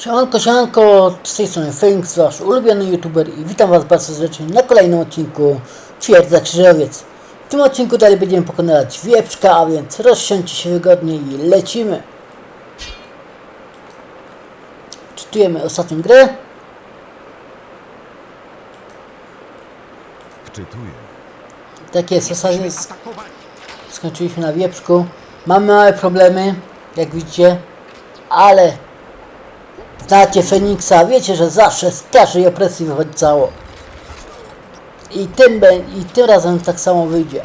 Siemanko, siemanko, z tej strony Fenix, wasz ulubiony youtuber i witam was bardzo serdecznie na kolejnym odcinku Twierdza Krzyżowiec. W tym odcinku dalej będziemy pokonywać wieprzka, a więc rozsiądźcie się wygodnie i lecimy. Czytujemy ostatnią grę. Wczytuję. Tak jest, ostatnio skończyliśmy na wieprzku. Mamy małe problemy, jak widzicie, ale znacie Feniksa, wiecie, że zawsze z każdej opresji wychodzi cało. I tym, I tym razem tak samo wyjdzie.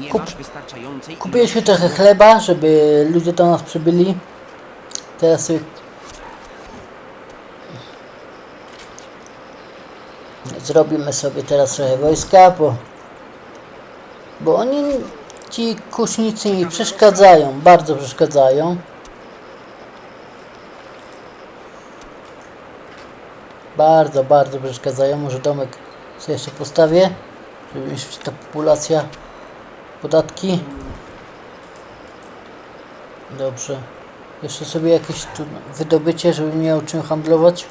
Nie Kup- Kupiliśmy trochę chleba, żeby ludzie do nas przybyli. Teraz sobie... Zrobimy sobie teraz trochę wojska, bo... Bo oni, ci kusznicy mi przeszkadzają, bardzo przeszkadzają. Bardzo, bardzo przeszkadzają. Może domek sobie jeszcze postawię, żeby już ta populacja podatki. Dobrze. Jeszcze sobie jakieś tu wydobycie, żeby miał czym handlować.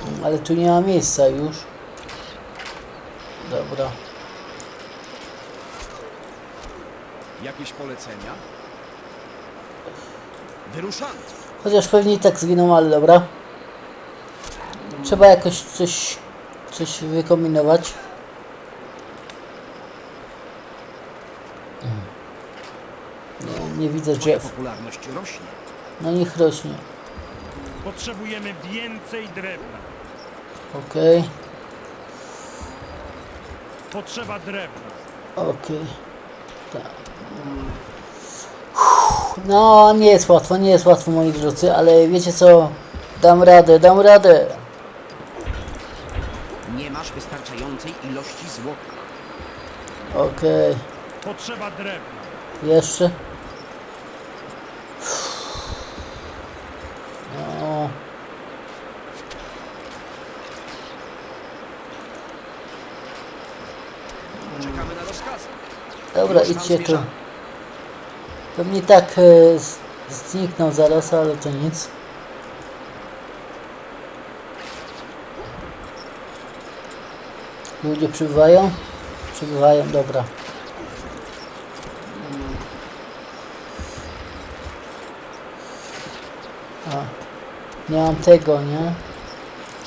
Mm, Ale tu nie ma miejsca już. Dobra. Jakieś polecenia? Wyruszamy. Chociaż pewnie i tak zginą, ale dobra. Trzeba jakoś coś, coś wykombinować. Nie, nie widzę drzew. popularność rośnie. No niech rośnie. Potrzebujemy więcej drewna. Okej, Potrzeba drewna. okej. Tak. No, nie jest łatwo, nie jest łatwo moi drodzy, ale wiecie co? Dam radę, dam radę. Nie masz wystarczającej ilości złota. Okej, Potrzeba drewna. jeszcze. No. Czekamy na rozkazy. Dobra, Już tam idźcie tu. zmierzamy. Pewnie tak e, z- znikną zaraz, ale to nic. Ludzie przybywają? Przybywają, dobra. A, nie mam tego, nie?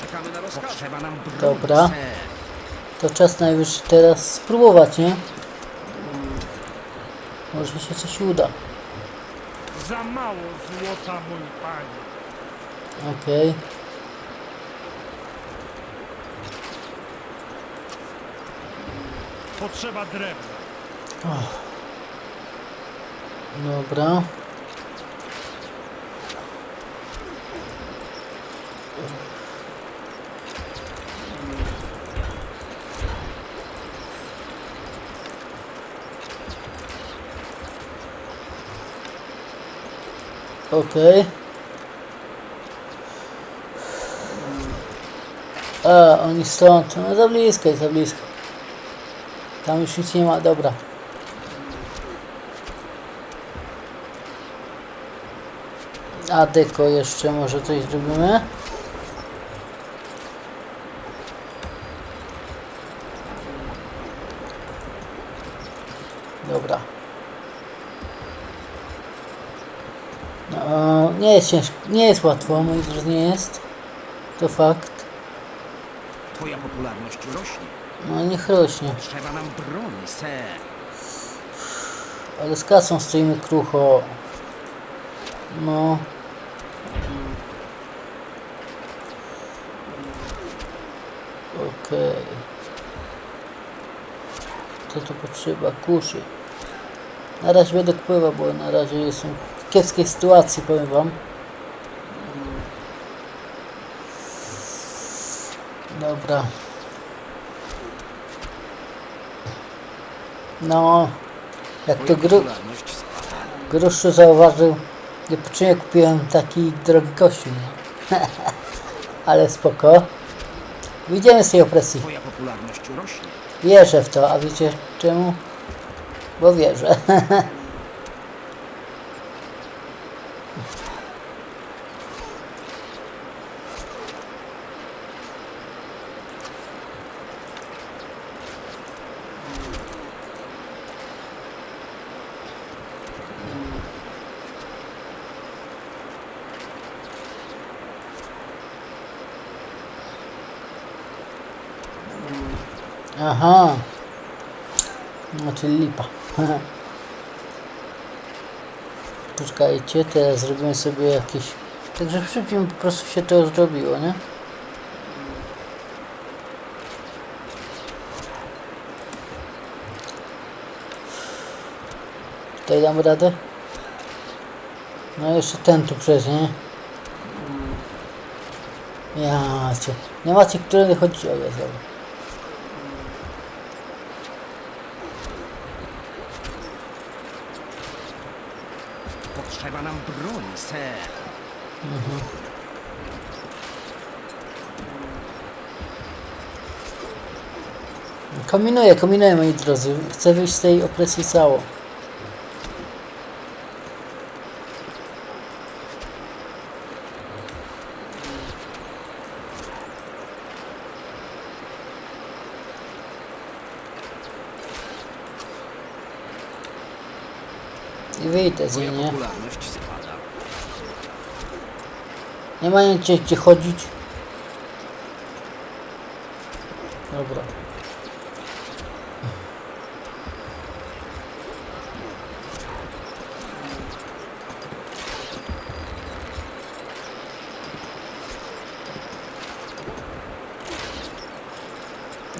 Czekamy na rozkazy. Potrzeba nam broni, Dobra. ser. To czas najwyższy teraz spróbować, nie? Może się coś uda. Za mało złota, mój panie. Okej. Potrzeba drewna. Dobra. Okej. A, oni stąd. No za blisko za blisko. Tam już nic nie ma, dobra. A deko jeszcze może coś zrobimy? Dobra. No, nie jest ciężko, nie jest łatwo, moi drodzy, nie jest. To fakt. Twoja popularność rośnie. No niech rośnie. Trzeba nam broni, ser. Ale z kasą stoimy krucho. No. Okej. Co tu potrzeba? Kuszy. Na razie będę kupował, bo na razie jestem w kiepskiej sytuacji, powiem wam. Dobra. No. Jak to gru... Gruszczu zauważył, Niepotrzebnie kupiłem taki drogi kościół. Ale spoko. Wyjdziemy z tej opresji. Twoja popularność rośnie. Wierzę w to, a wiecie czemu? Bo wierzę. Aha. Czyli lipa. Poczekajcie, teraz zrobimy sobie jakieś... Także szybciej po prostu się to zrobiło, nie? Tutaj dam radę? No jeszcze ten tu przecież, nie? Ja cię. Nie macie, który chodzi o. Potrzeba nam broni, ser. Kombinuję, kombinuję moi drodzy. Chcę wyjść z tej opresji cało. I wyjdę z niej, nie? popularność spada. Nie ma gdzie, gdzie chodzić. Dobra.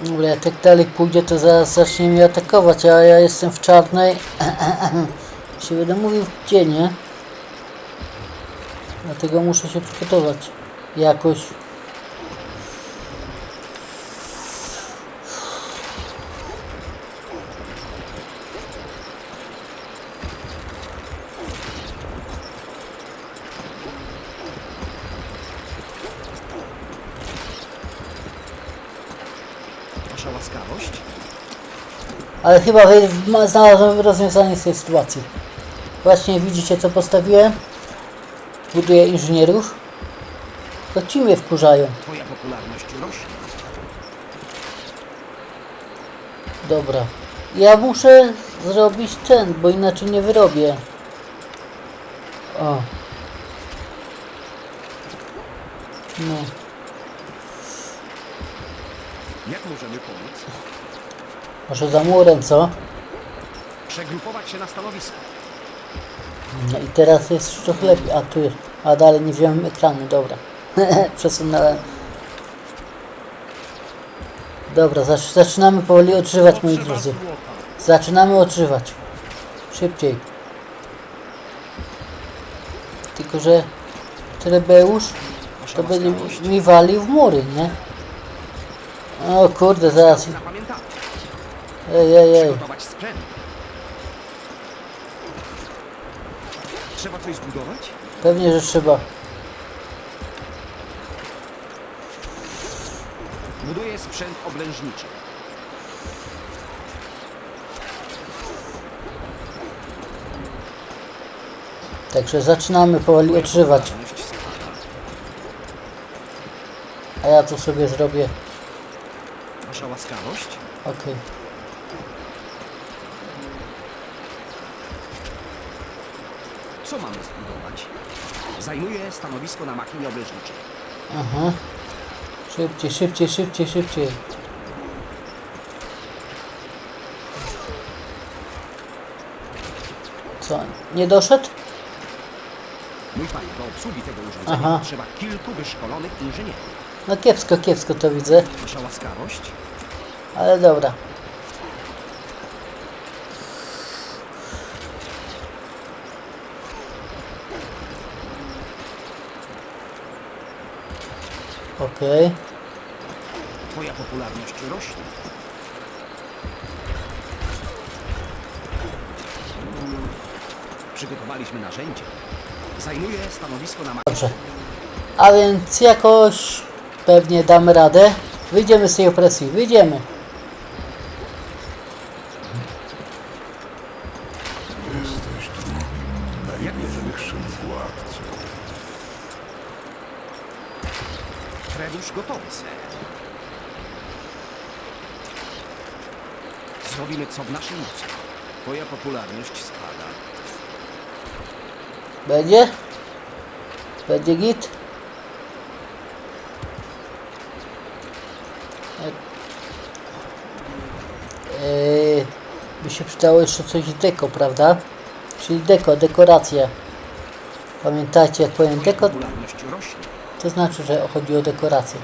Dobra, jak tak dalej pójdzie, to zaraz zacznie mnie atakować, a ja jestem w czarnej. się będę mówił gdzie, nie? Dlatego muszę się przygotować jakoś. Wasza łaskawość? Ale chyba znalazłem rozwiązanie z tej sytuacji. Właśnie widzicie co postawiłem? Buduję inżynierów. To ci mnie wkurzają. Twoja popularność rośnie. Dobra. Ja muszę zrobić ten, bo inaczej nie wyrobię. O. No. Jak możemy pomóc? Może za murem, co? Przegrupować się na stanowisko. No i teraz jest już trochę lepiej. A tu jest. A dalej nie wziąłem ekranu, dobra. Przesunąłem. Dobra, zac- zaczynamy powoli odżywać, moi drodzy. Zaczynamy odżywać. Szybciej. Tylko, że Trebeusz to będzie mi- walił w mury, nie? O kurde, zaraz. Ej, ej, ej. Przygotować sprzęt. Trzeba coś zbudować? Pewnie, że trzeba. Buduję sprzęt oblężniczy. Także zaczynamy powoli odżywać. A ja tu sobie zrobię. Wasza łaskawość? Okej. Co mamy zbudować? Zajmuję stanowisko na machinie oblężniczej. Aha. Szybciej, szybciej, szybciej, szybciej. Co? Nie doszedł? Mój panie, do obsługi tego urządzenia Aha. potrzeba kilku wyszkolonych inżynierów. No kiepsko, kiepsko to widzę. Wasza łaskawość? Ale dobra. Okej. Twoja popularność rośnie. Przygotowaliśmy narzędzia. Zajmuję stanowisko na Dobrze. A więc jakoś pewnie damy radę. Wyjdziemy z tej opresji. Wyjdziemy. Kredusz gotowy, ser. Zrobimy co w naszej mocy. Twoja popularność spada. Będzie? Będzie git? Eee, by się przydało jeszcze coś deko, prawda? Czyli deko, dekoracja. Pamiętajcie, jak powiem deko, to znaczy, że chodzi o dekorację.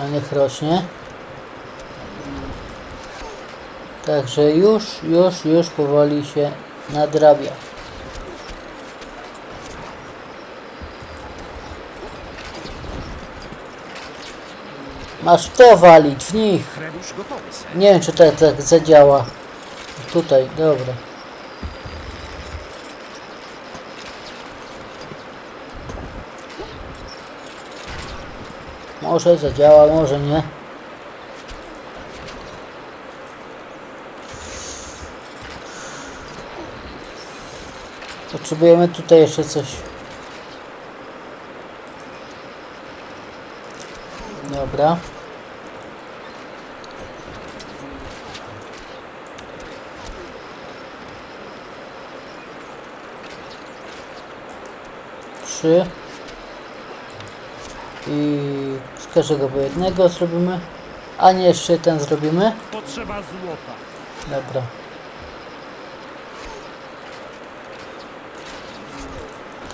A niech rośnie. Także już, już, już powoli się nadrabia. Masz to walić w nich. Nie wiem, czy to tak zadziała. Tutaj, dobra. Może zadziała, może nie. Potrzebujemy tutaj jeszcze coś. Dobra. trzy i z każdego po jednego zrobimy. A nie jeszcze ten zrobimy. Potrzeba złota. dobra.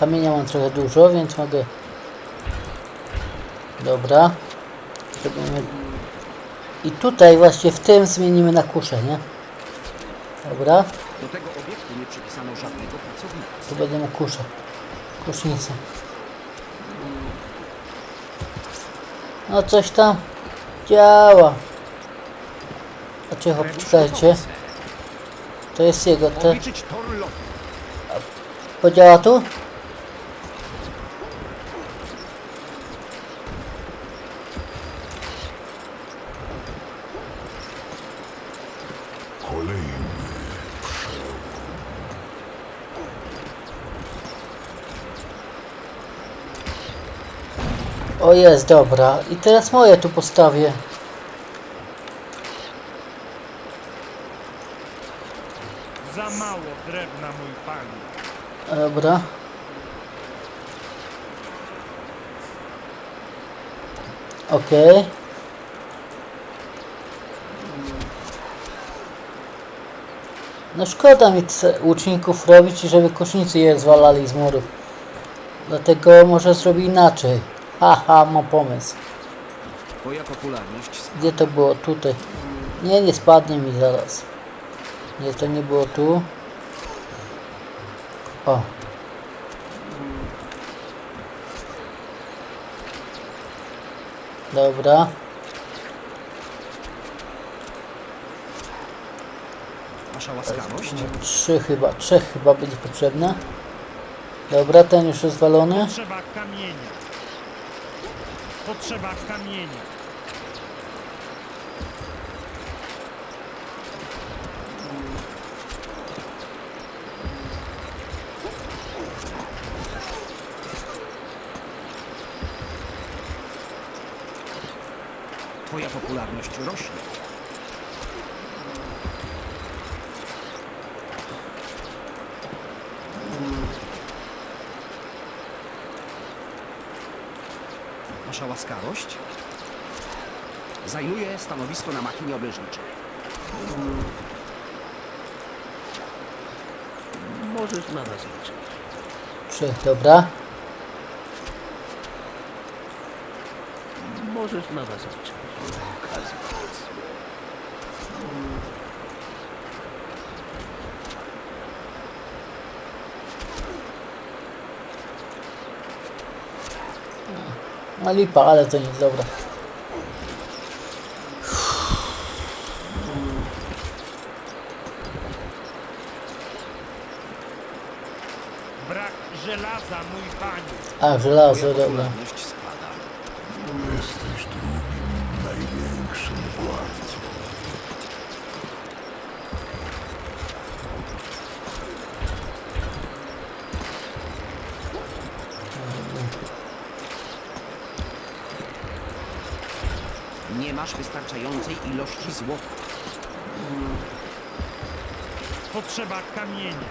Kamienia mam trochę dużo więc mogę dobra. Zrobimy i tutaj właśnie w tym zmienimy na kuszę nie? Dobra. Do tego obiektu nie przypisano żadnego pracownika. tu będę kuszę kusznicę no coś tam działa. A cicho poczekajcie. To jest jego te podziała tu o jest dobra i teraz moje tu postawię Za mało drewna, mój panie. dobra okej No szkoda mi łuczników robić, żeby kusznicy je zwalali z murów. Dlatego może zrobi inaczej. Haha, mam pomysł. Twoja popularność. Gdzie to było? Tutaj. Nie, nie spadnie mi zaraz. Nie, to nie było tu. O. Dobra. Wasza łaskawość. Trzy chyba, trzech chyba będzie potrzebne. Dobra, ten już rozwalony. Potrzeba kamienia. Potrzeba kamienia. Twoja popularność rośnie. Wasza łaskawość. Zajmuję stanowisko na machinie obleżniczej. Możesz na nas liczyć. Trzech, dobra. Możesz na nas liczyć. No lipa, ale to nic, dobra. żelaza, mój panie. A, żelazo, dobra. spada. Jesteś drugim największym władcą. Nie masz wystarczającej ilości złota. Potrzeba kamienia.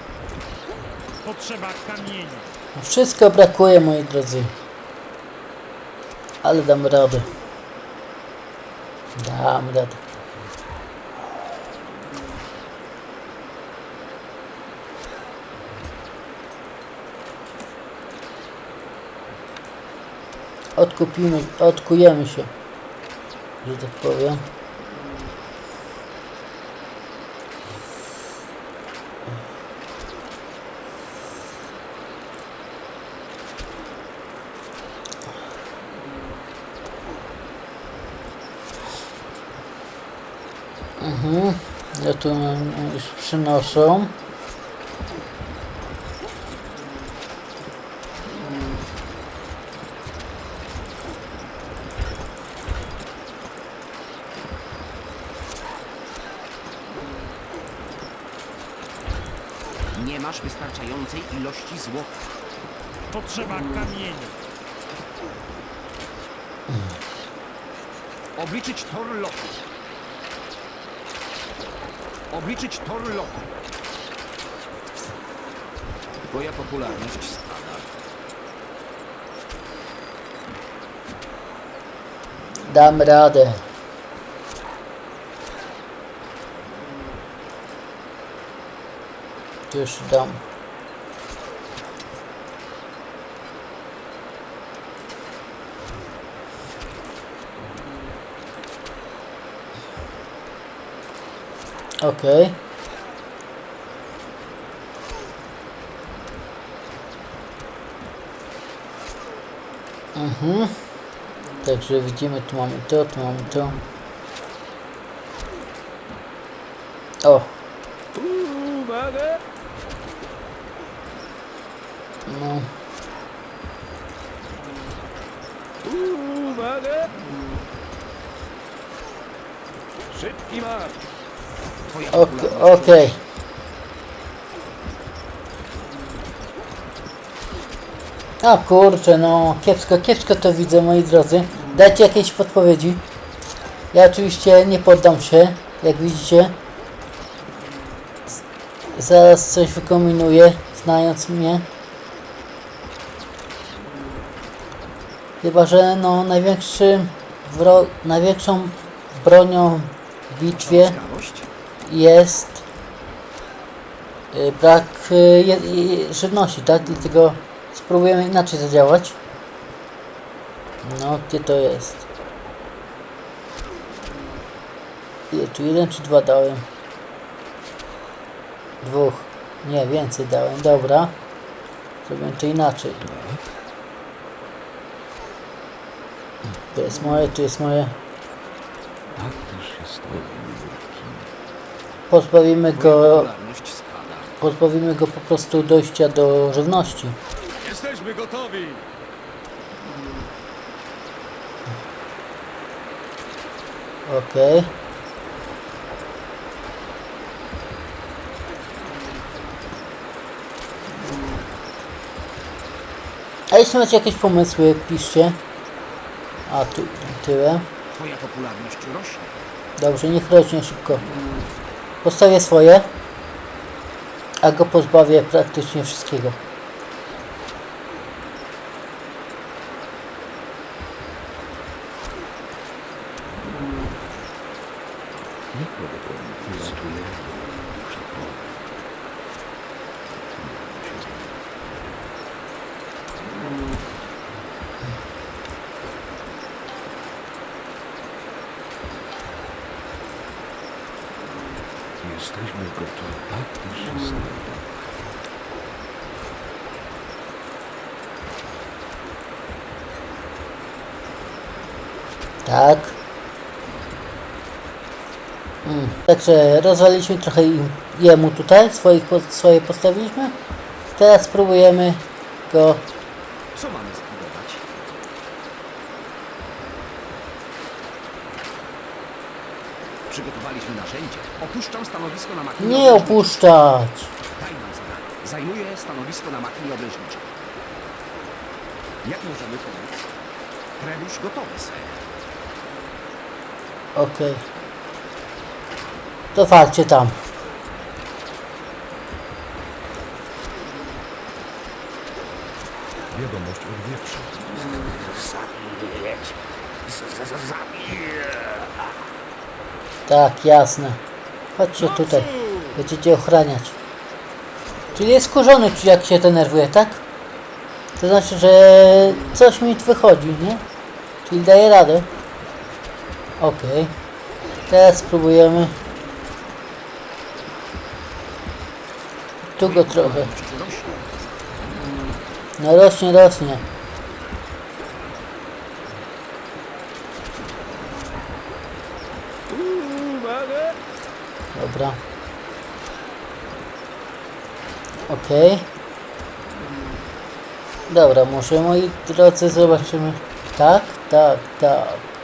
Potrzeba kamienia. Wszystko brakuje, moi drodzy. Ale dam radę. Dam radę. Odkupimy, odkujemy się, że tak powiem. Mhm. Ja tu mam- już przynoszą. Nie masz wystarczającej ilości złota. Potrzeba kamienia. Obliczyć tor lotu. Obliczyć tor lotu. Twoja popularność spada. Dam radę. Już dam. Okej. Mhm. Także widzimy, tu mamy to, tu mamy to. O, no. Szybki marsz! Twoja Ok- Okej. A kurczę, no kiepsko, kiepsko to widzę moi drodzy. Dajcie jakieś podpowiedzi. Ja oczywiście nie poddam się, jak widzicie. Zaraz coś wykombinuję, znając mnie. Chyba, że no wro- największą bronią w bitwie. Jest y, brak y, żywności, tak? Dlatego spróbujemy inaczej zadziałać. No, gdzie to jest? Ile tu jeden czy dwa dałem? Dwóch. Nie, więcej dałem. Dobra. Zrobię to inaczej. To jest moje, tu jest moje. Tak też jest Pozbawimy go pozbawimy go po prostu dojścia do żywności. Jesteśmy gotowi! Okej. A jeśli macie jakieś pomysły, piszcie. A tu tyłem. Twoja popularność rośnie. Dobrze, niech rośnie szybko. Postawię swoje, a go pozbawię praktycznie wszystkiego. Jesteśmy gotowi. Tak też jest Tak. Mm. Także rozwaliliśmy trochę jemu tutaj, swoich, swoje postawiliśmy. Teraz spróbujemy Szybko. Co mamy zbudować? Przygotowaliśmy narzędzie. Opuszczam stanowisko na makinie Nie obręczniczej. opuszczać. Daj nam zadanie. Zajmuję stanowisko na makinie obręczniczej. Jak możemy pomóc? Trebusz gotowy, ser. Okej. To walcie tam. Wiadomość od wieprza. Tak, jasne. Chodźcie tutaj. Będziecie ochraniać. Czyli jest skurzony, czy jak się denerwuje, tak? To znaczy, że coś mi wychodzi, nie? Czyli daje radę. Okej. Teraz spróbujemy. Tu go trochę. No rośnie, rośnie. Dobra. Okej. Dobra, może moi drodzy zobaczymy. Tak, tak, tak.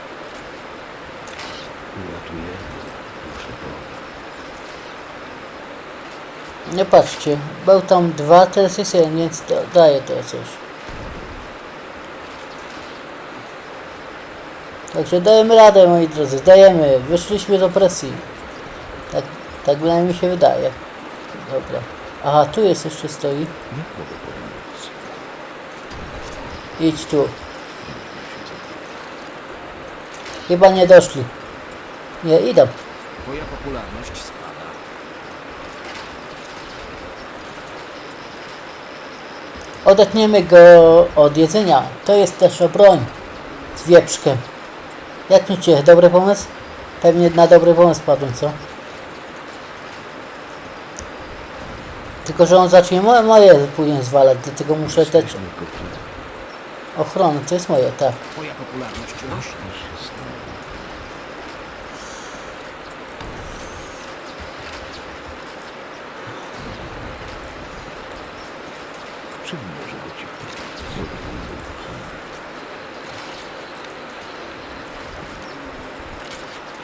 Nie patrzcie, był tam dwa, teraz jest jeden, więc to daje to coś. Także dajemy radę, moi drodzy, dajemy. Wyszliśmy z opresji. Tak, tak mi się wydaje. Dobra. Aha, tu jest jeszcze stoi. Idź tu. Chyba nie doszli. Nie, idą. Twoja popularność spada. Odetniemy go od jedzenia. To jest też broń z wieprzkiem. Jak myślicie, dobry pomysł? Pewnie na dobry pomysł padłem, co? Tylko, że on zacznie moje, moje później zwalać, dlatego muszę dać ochronę. To jest moje, tak. Twoja popularność rośnie. Też się stanie. Czym może być ich pomoc?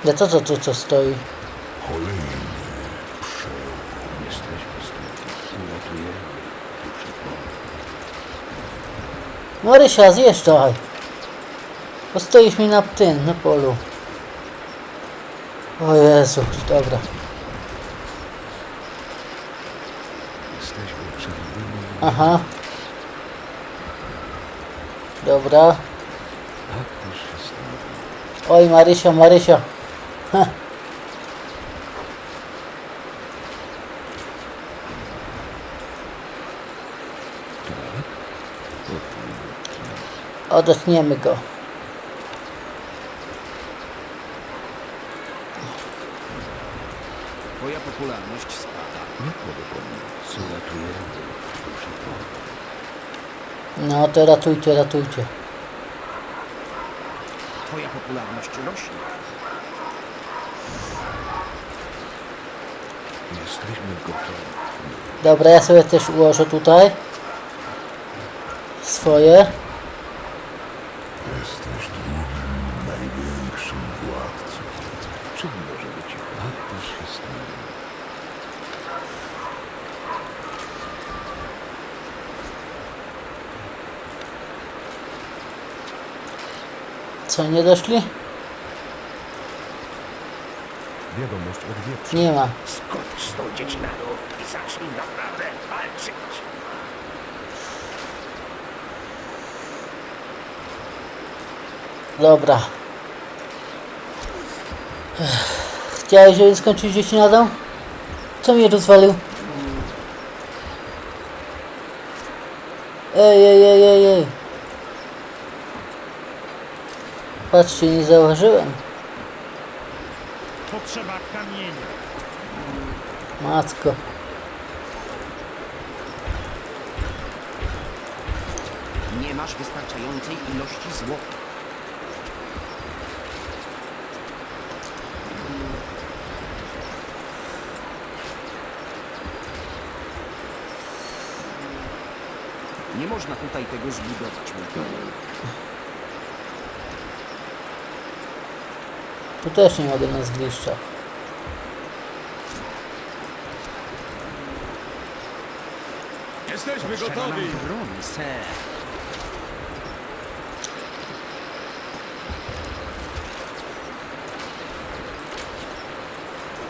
Ja co to tu co stoi? Kolejny przełom. Jesteśmy Boga. Marysia, zjeżdżaj. Bo mi na tym, na polu. O Jezu, dobra. Jesteśmy. Aha. Dobra. Oj, Marysia, Marysia. Ha. Odetniemy go. Twoja popularność spada. Mogę pomóc? Uratujemy duszę Boga. No to ratujcie, ratujcie. Twoja popularność rośnie. Jesteśmy gotowi. Dobra, ja sobie też ułożę tutaj swoje. Jesteś drugim największym władcą. Czym może być się stanie? Co, nie doszli? Wiadomość od wieprza. Nie ma. Skocz z tą dziecinaną i zacznij naprawdę walczyć. Dobra. Chciałeś, żeby skończyć gdzieś na dół? Co mnie rozwalił? Ej, ej, ej, ej, ej. Patrzcie, nie zauważyłem. Potrzeba kamienia. Matko. Nie masz wystarczającej ilości złota. Nie można tutaj tego zbudować, mój. Tu też nie mogę na zgliszczach. Jesteśmy nam gotowi! broni, ser.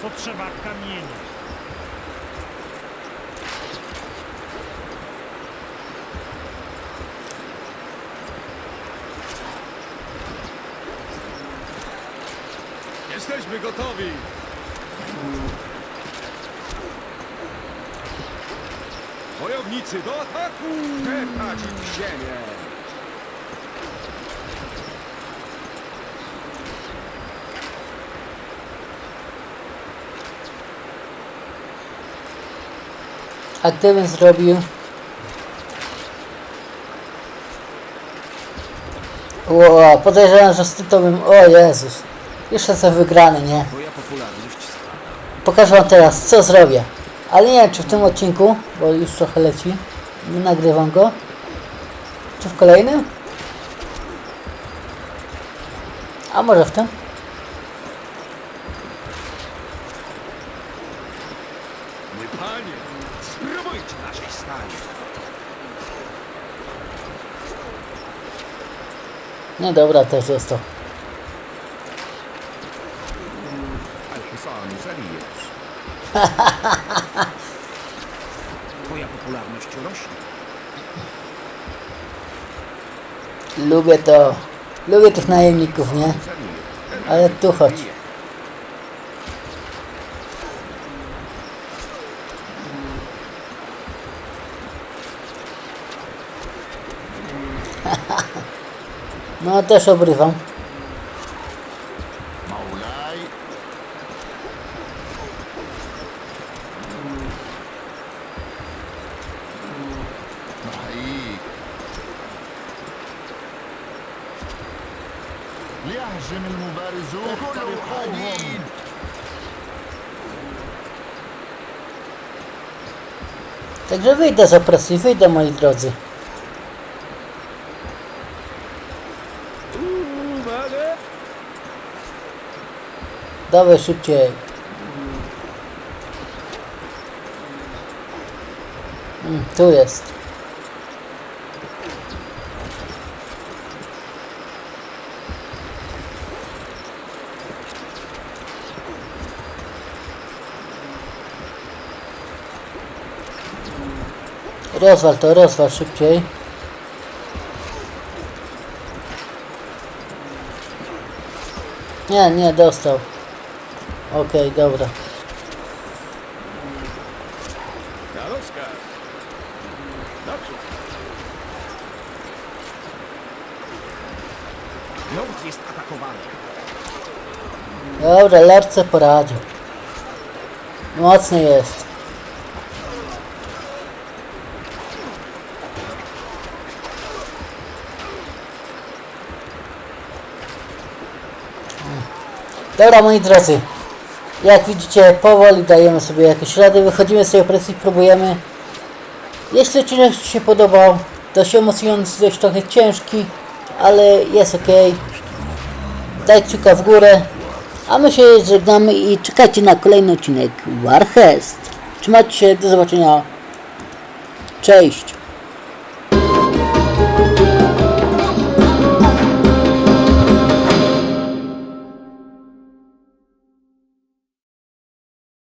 Potrzeba kamienia. Jesteśmy gotowi! Wojownicy do ataku! Klepać w ziemię! A gdybym zrobił... Ło, podejrzewam, że z bym... O Jezus. Jeszcze co wygrany, nie? Pokażę wam teraz, co zrobię. Ale nie wiem, czy w tym odcinku, bo już trochę leci. Nie nagrywam go. Czy w kolejnym? A może w tym? Nie, dobra, też jest to. Twoja popularność rośnie. Lubię to. Lubię tych najemników, nie? Ale tu chodź. No, też obrywam. ليهجم المبارزون بقوهم Także wyjdę z opresji, wyjdę moi drodzy. Uwaga! Dawaj szybciej. Mm, tu jest. Rozwal to, rozwal szybciej. Nie, nie, dostał. Okej, dobra. Rozkaz! Naprzód! Lord jest atakowany. Dobra, lerce poradził. Mocny jest. Dobra, moi drodzy. Jak widzicie, powoli dajemy sobie jakieś rady, wychodzimy z tej opresji, próbujemy. Jeśli odcinek Ci się podobał, dość emocjonujący, dość trochę ciężki, ale jest ok. Daj kciuka w górę. A my się żegnamy i czekajcie na kolejny odcinek Warhest. Trzymajcie się, do zobaczenia. Cześć.